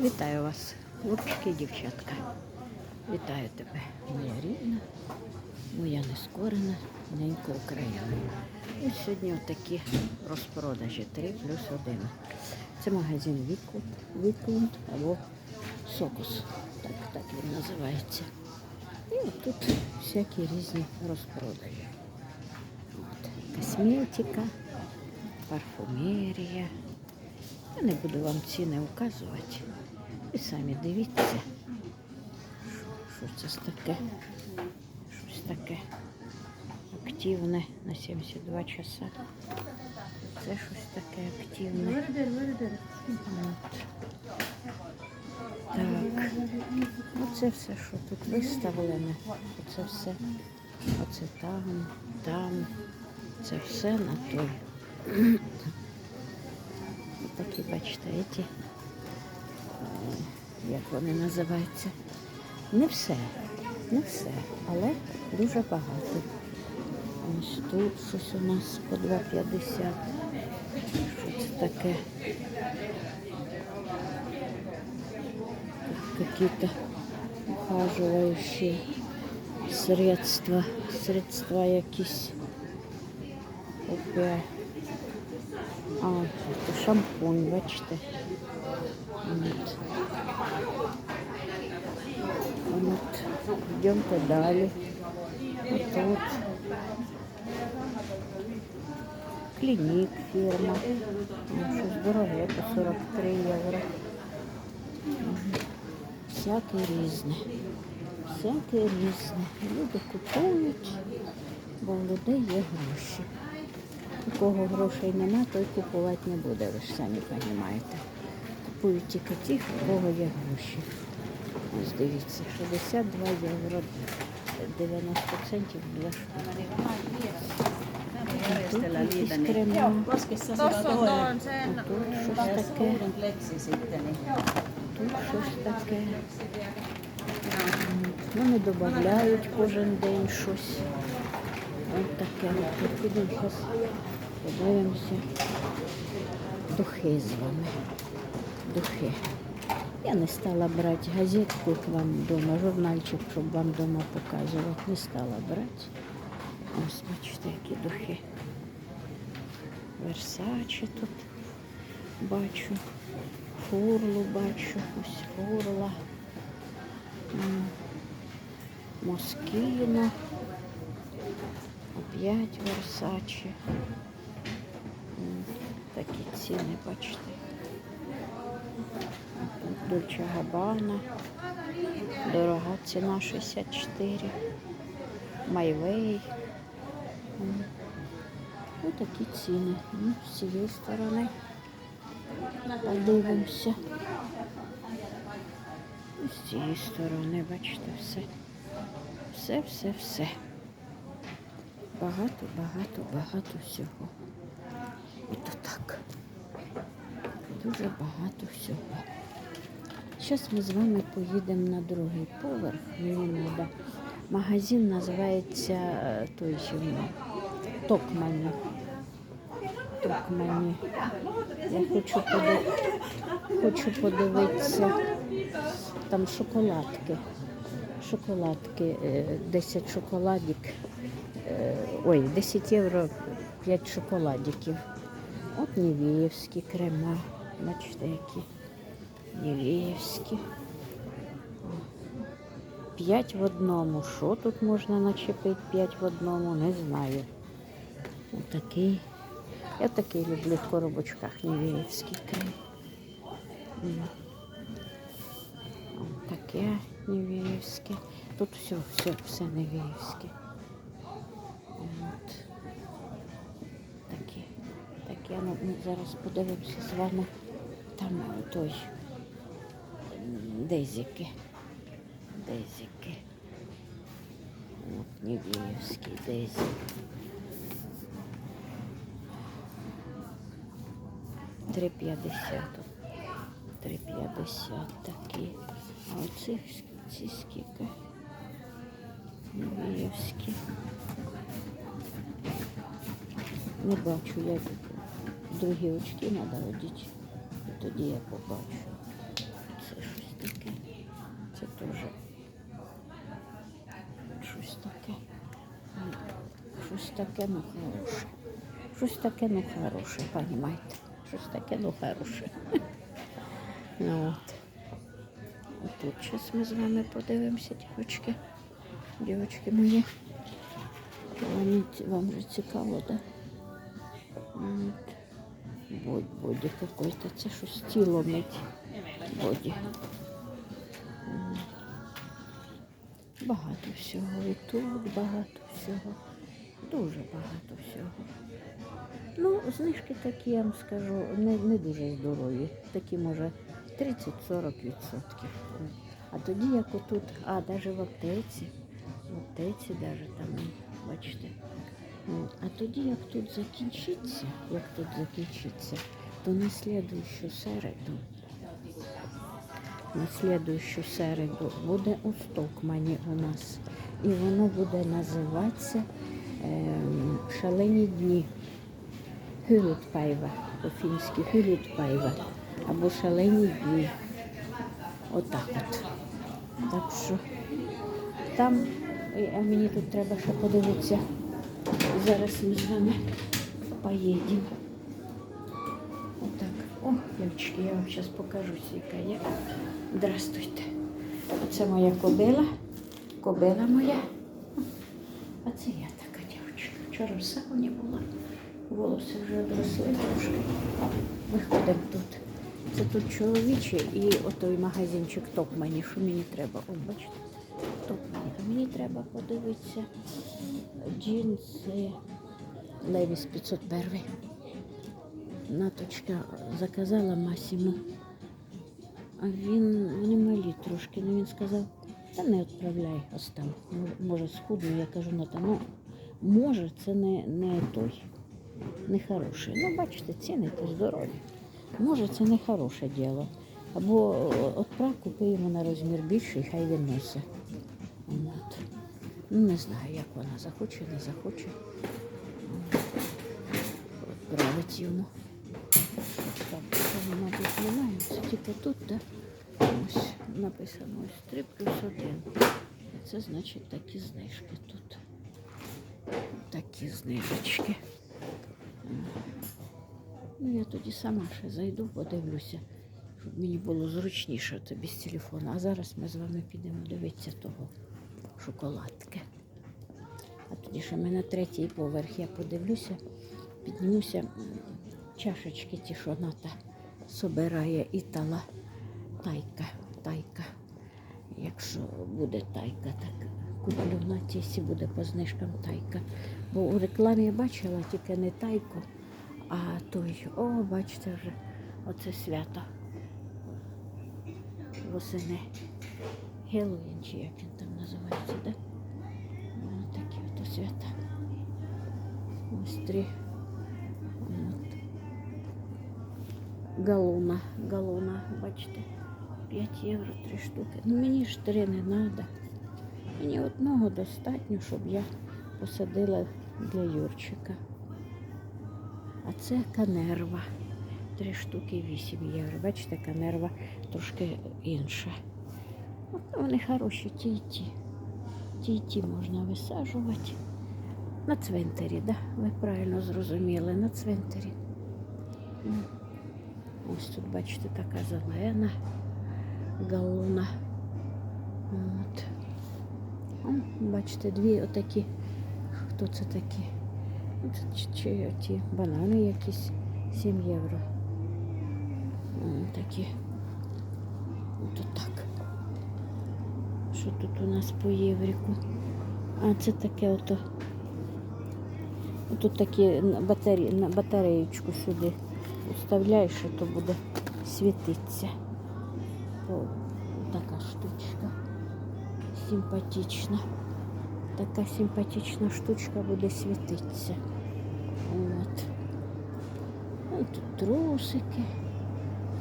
Вітаю вас, хлопчики і дівчатка. Вітаю тебе, моя рідна, моя нескорена, ненька Україна. Ось сьогодні такі розпродажі 3 плюс 1. Це магазин Віклунд або Сокус. Так, так він називається. І от тут всякі різні розпродажі. От, косметика, парфумерія. Я не буду вам ціни указувати. Ви самі дивіться. Що це таке? Щось таке активне на 72 часа. Це щось таке активне. От. Так. Оце все, що тут виставлене. Оце все. Оце там, там. Це все на той. Такі, бачите, е, як вони називаються. Не все, не все, але дуже багато. Ось тут щось у нас по 2,50. Щось таке. Какие-то ухаживающие средства, средства якісь. Опять. А, це шампунь, бачите. От. От. Йдемте далі. Тут. Клінік фірма. Щось дороге по 43 євро. Всяке різне. Всяке різне. Люди купують, бо в людей є гроші. У кого грошей нема, той купувати не буде, ви ж самі розумієте. Купують тільки ті, у кого є гроші. Ось дивіться, 62 євро 90 центів для. Тут щось таке, тут щось таке. Не додають кожен день щось. Ось таке. Підемо зараз подивимося. Духи з вами. Духи. Я не стала брати газетку вам вдома, журнальчик, щоб вам вдома показувати. Не стала брати. Ось бачите, які духи. Версачі тут бачу. Фурлу бачу. Ось фурла. Москіно. Опять Версачі. Такі ціни, бачите. Дольче Габана. Дорога ціна 64. Майвей. Ось такі ціни. Ну, з цієї сторони подивимося. З цієї сторони, бачите, все. Все, все, все. Багато, багато, багато всього. Ото так. Дуже багато всього. Зараз ми з вами поїдемо на другий поверх. Мені треба. Магазин називається е, той чим, Токмані. Токмані. Я хочу, поди... хочу подивитися. Там шоколадки. Шоколадки, е, 10 шоколадик. Е, Ой, 10 євро 5 шоколадиків. От Нівіївські крема. Бачите, які Нівіївські. П'ять в одному. Що тут можна начепити п'ять в одному, не знаю. Отакий. Я такий люблю в коробочках Нівіївський крем. М. Таке Нівіївське. Тут все, все, все Нівіївське. От. Такі. Такі. Ну, зараз подивимося з вами. Там той Дезіки. От Нівіївський дезік. Три п'ятдесят. Три п'ятдесят такі. А оці ці скільки? Нівіївські. Не бачу, як другі очки треба одіти. І тоді я побачу. Таке, ну хороше. Щось таке, ну хороше, понімаєте? Щось таке, ну хороше. Ну от. Тут зараз ми з вами подивимося, дівчатки. Дівчатки мої. Вам, вам же цікаво, да? От. Бодь, боді какой-то. Це щось тіло мить. Боді. Багато всього. І тут багато всього. Дуже багато всього. Ну, знижки такі, я вам скажу, не, не дуже здорові. Такі, може, 30-40 відсотків. А тоді, як отут, а навіть в аптеці, в аптеці навіть там, бачите. А тоді, як тут закінчиться, як тут закінчиться, то на слідуючу середу, на слідуючу середу буде у Стокмані у нас. І воно буде називатися Шалені дні. Хюлітпайва, по-фінськи Хюлітпайва, або Шалені дні. Отак от. Так що там, а мені тут треба ще подивитися. Зараз ми з вами поїдемо. Отак. О, дівчатки, я вам зараз покажу, яка я. Здравствуйте. Оце моя кобила. Кобила моя. А це я. Вчора в сауні була. Волоси вже обросли трошки. Виходимо тут. Це тут чоловічий і отой магазинчик Топмані, що мені треба. О, бачите? Топмані. А мені треба подивитися джинси Левіс 501. Наточка заказала Масіму. А він, вони малі трошки, ну він сказав, та не відправляй. Може, може схудну, я кажу, Ната, ну може це не, не той, не хороший. Ну, бачите, ціни то здорові. Може, це не хороше діло. Або купи йому на розмір більший, хай носить. От. Ну, не знаю, як вона захоче, не захоче. Відправить йому. Так, це, мабуть, немає. Це тільки тут, так? Ось написано ось 3 плюс 1. Це значить такі знижки тут. Такі знижечки. Ну, я тоді сама ще зайду, подивлюся, щоб мені було зручніше це без телефону. А зараз ми з вами підемо дивитися того шоколадки. А тоді ще ми на третій поверх я подивлюся, піднімуся чашечки ті, що ната собирає італа. Тайка, тайка. Якщо буде тайка, так куплю на тісі, буде по знижкам тайка. Бо у рекламі бачила тільки не тайку, а той, о, бачите вже, оце свято. Восени. Геловін, чи як він там називається, да? О, такі ото свята. Ось три. От. Галуна, галуна, бачите, 5 євро, 3 штуки. Ну мені ж три не треба. Мені одного достатньо, щоб я посадила для Юрчика. А це канерва. Три штуки 8 євро. Бачите, канерва трошки інша. Вони хороші, ті й ті. Ті й ті можна висаджувати. На цвинтарі, да? ви правильно зрозуміли, на цвинтарі. Ось тут, бачите, така зелена галуна. От. Бачите, дві отакі. Хто це такі? Ну, чи, чи ті банани якісь 7 євро. Такі. От так. Що тут у нас по євріку? А це таке ото. Тут такі на батаре... на батареєчку сюди вставляєш, і то буде світитися. О, така штучка. Симпатична. Така симпатична штучка буде світитися. От. Ну, тут трусики,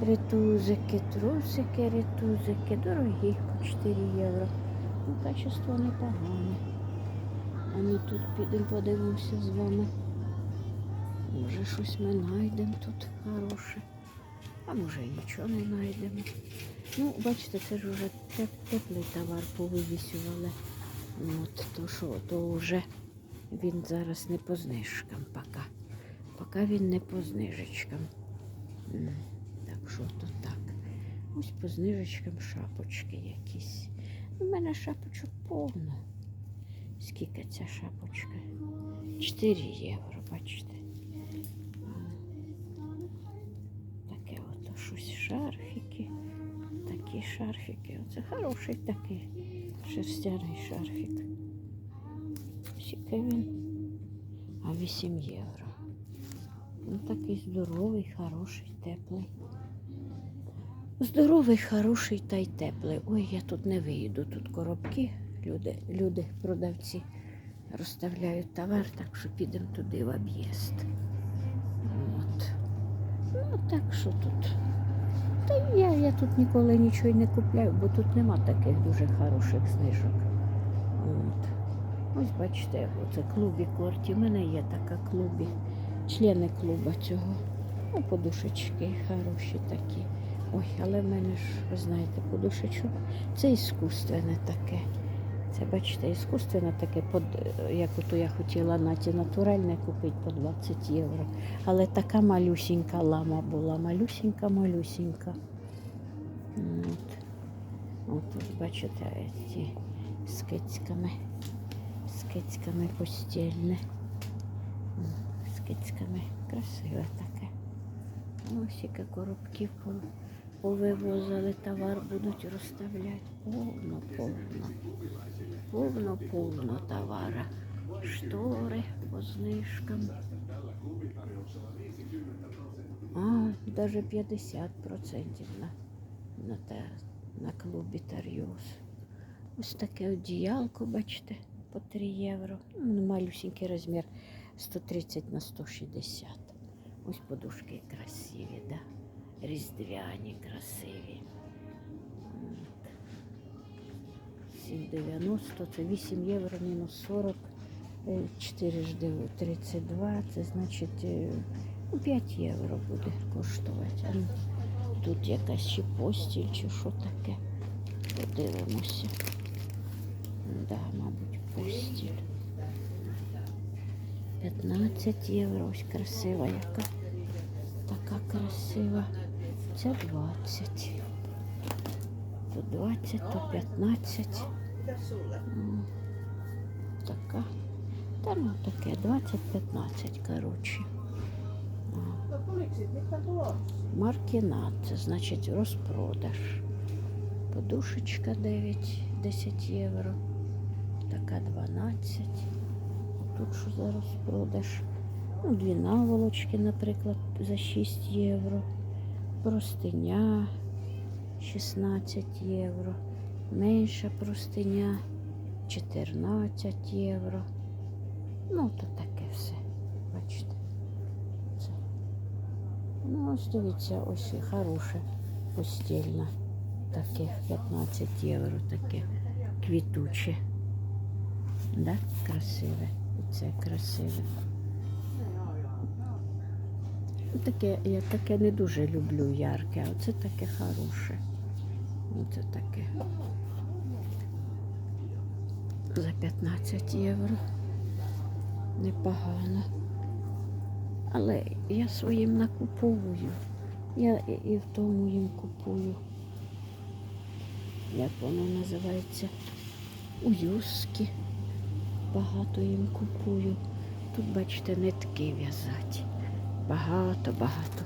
ретузики, трусики, ретузики. Дорогі по 4 євро. Ну, качество непогане. А ми тут підемо подивимося з вами. Може, щось ми знайдемо тут хороше. а може нічого не знайдемо. Ну, бачите, це ж вже теплий товар повивісювали. От, то що, то вже він зараз не по знижкам поки. Поки він не по знижечкам. Так що то так. Ось по знижечкам шапочки якісь. У мене шапочок повно. Скільки ця шапочка? 4 євро, бачите. Таке ото щось шарфіки. Такі шарфіки. Оце хороший такий шерстяний шарфік. Скільки він? А 8 євро. Він такий здоровий, хороший, теплий. Здоровий, хороший та й теплий. Ой, я тут не виїду. Тут коробки. Люди, люди, продавці розставляють товар, так що підемо туди в об'їзд. От. Ну, так що тут. Та я, я тут ніколи нічого не купляю, бо тут нема таких дуже хороших знижок. От. Ось бачите, оце клубі корті. У мене є така клубі, члени клуба цього. Ну, подушечки хороші такі. Ой, але в мене ж, ви знаєте, подушечок. Це іскусственне таке. Це, бачите, іскусственне таке, под, як ото я хотіла наті натуральне купити по 20 євро. Але така малюсінька лама була, малюсінька, малюсінька. От. От бачите, ці з кицьками. З кицьками постільне. М, З кицьками. Красиве таке. Ось яке коробків пов- повивозили, товар будуть розставляти. Повно, повно. Повно, повно товара. Штори по знижкам. А, даже 50% на, на, те, на клубі Тар'юс. Ось таке одіялко, бачите, по 3 євро. Ну, малюсенький розмір 130 на 160. Ось подушки красиві, да? Різдвяні, красиві. От. 7,90, це 8 євро мінус 40, 4 32, це значить е, ну, 5 євро буде коштувати. Ну, тут якась чи постіль, чи що таке. Подивимося. Да, мабуть, постіль. 15 євро, ось красива яка. Така красива. Це 20. То 20, то 15. Така. Та ну таке, 20-15, коротше. Маркінат, це значить розпродаж. Подушечка 9, 10 євро. Така 12. Тут що за розпродаж? Ну, дві наволочки, наприклад, за 6 євро. Простиня 16 євро. Менша простиня 14 євро. Ну, то таке все. Бачите. Це. Ну, ось дивіться, ось хороше постільне. Таке 15 євро, таке квітуче. Да? Красиве. І це красиве. Ну, Таке, я таке не дуже люблю ярке, а оце таке хороше. Оце таке. За 15 євро. Непогано. Але я своїм накуповую. Я і, в тому їм купую. Як воно називається? У юскі. Багато їм купую. Тут, бачите, нитки в'язати. Багато, багато.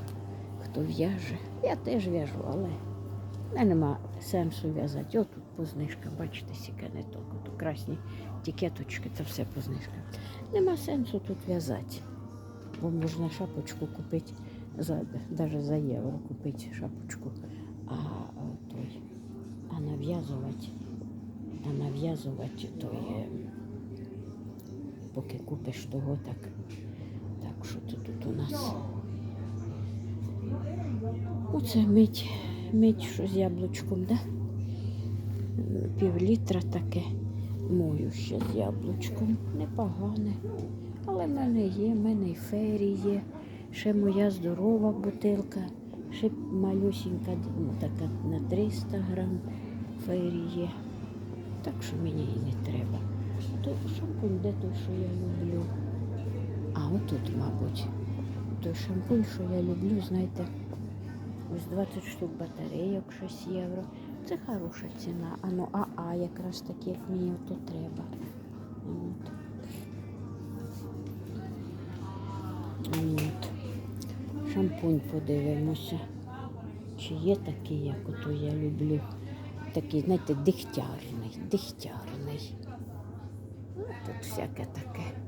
Хто в'яже. Я теж в'яжу, але мене нема сенсу в'язати. От тут по знижкам, бачите, сіка ниток. Тут красні тікеточки, це все по знижкам. Нема сенсу тут в'язати. Бо можна шапочку купити навіть за євро купити шапочку. А той, а нав'язувати, а нав'язувати той, е, поки купиш того, так. Так, що це тут у нас? Оце мить, мить, що з яблучком, да? Пів літра таке мою ще з яблучком. Непогане. Але в мене є, в мене і фері є. Ще моя здорова бутилка Ще малюсінька, ну, така на 300 грам фейрі є. Так що мені і не треба. То шампунь, де той, що я люблю. А отут, мабуть, той шампунь, що я люблю, знаєте, ось 20 штук батарейок, 6 євро. Це хороша ціна. А ну, а, а якраз таки, як мені ото треба. От. От. Шампунь подивимося. Чи є такий, як ото я люблю. Такий, знаєте, дегтярний, дегтярний. Ну, тут всяке таке.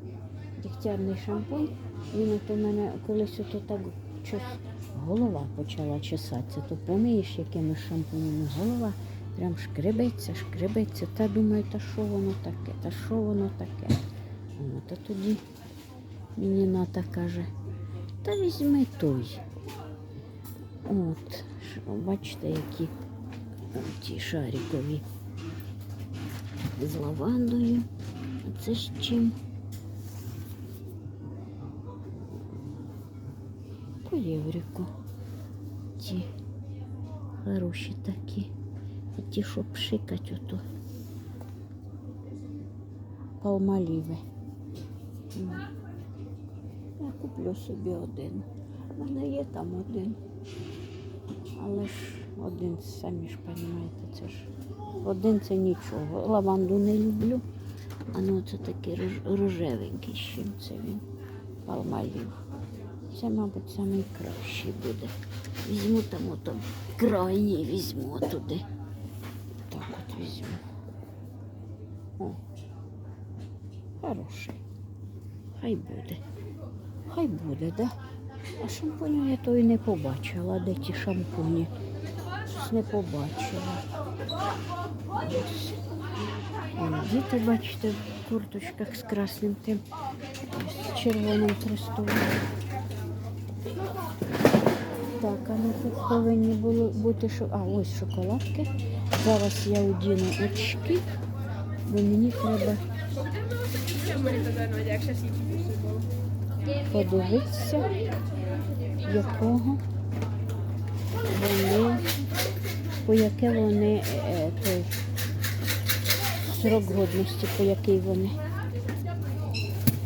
Дегтярний шампунь. Він от у мене колись ото так щось голова почала чесатися, то помиєш якимось шампунем голова прям шкребеться, шкребеться. Та думаю, та що воно таке, та що воно таке. О, та тоді мені ната каже, та візьми той. От, бачите, які ті шарикові з лавандою. А це з чим? Єврику. Ті хороші такі. І ті, що пшикать ото. Палмаліви. Я куплю собі один. У мене є там один. Але ж один, самі ж розумієте, це ж один це нічого. Лаванду не люблю. А ну це такий рожевенький, з чим це він. Палмалів. Це, мабуть, найкращий буде. Візьму там ото крайній візьму туди. Так от візьму. О, хороший. Хай буде. Хай буде, да? А шампуню я то і не побачила. Де ті шампуні? Щось не побачила. Вон діти, бачите, в курточках з красним тим, з червоним хрестом. Так, а ну тут повинні були бути шо. А, ось шоколадки. Зараз я одіну очки, бо мені треба подивитися, якого вони, по яке вони е, той срок годності, по який вони.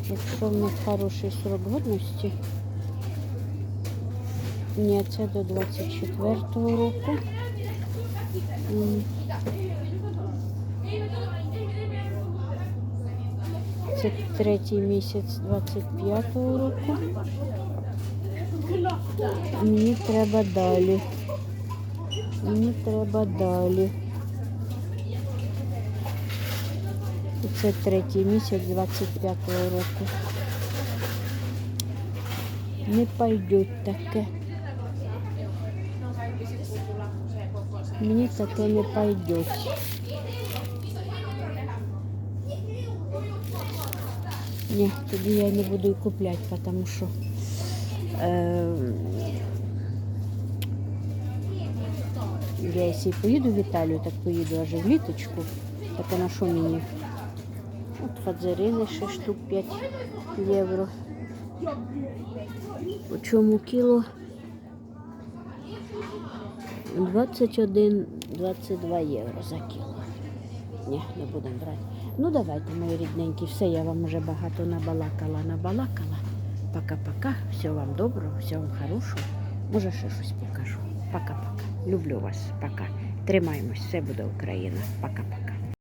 Якщо в них хороший срок годності, ні, це до 24-го року. М. Це третій місяць 25-го року. Мені треба далі. Мені треба далі. І це третій місяць 25-го року. Не пойдуть таке. Мені таке не пойдуть. Ні, тоді я не буду і купляти, тому що е, я якщо поїду в Італію, так поїду аж в літочку. Так а на що мені? От фадзерини ще штук 5 євро. По чому кіло? 21-22 євро за кіло. Ні, не будемо брати. Ну давайте, мої рідненькі, все, я вам вже багато набалакала, набалакала. Пока-пока. Всього вам доброго, всього вам хорошого. Може, ще щось покажу. Пока-пока. Люблю вас. Пока. Тримаємось, все буде Україна. Пока-пока.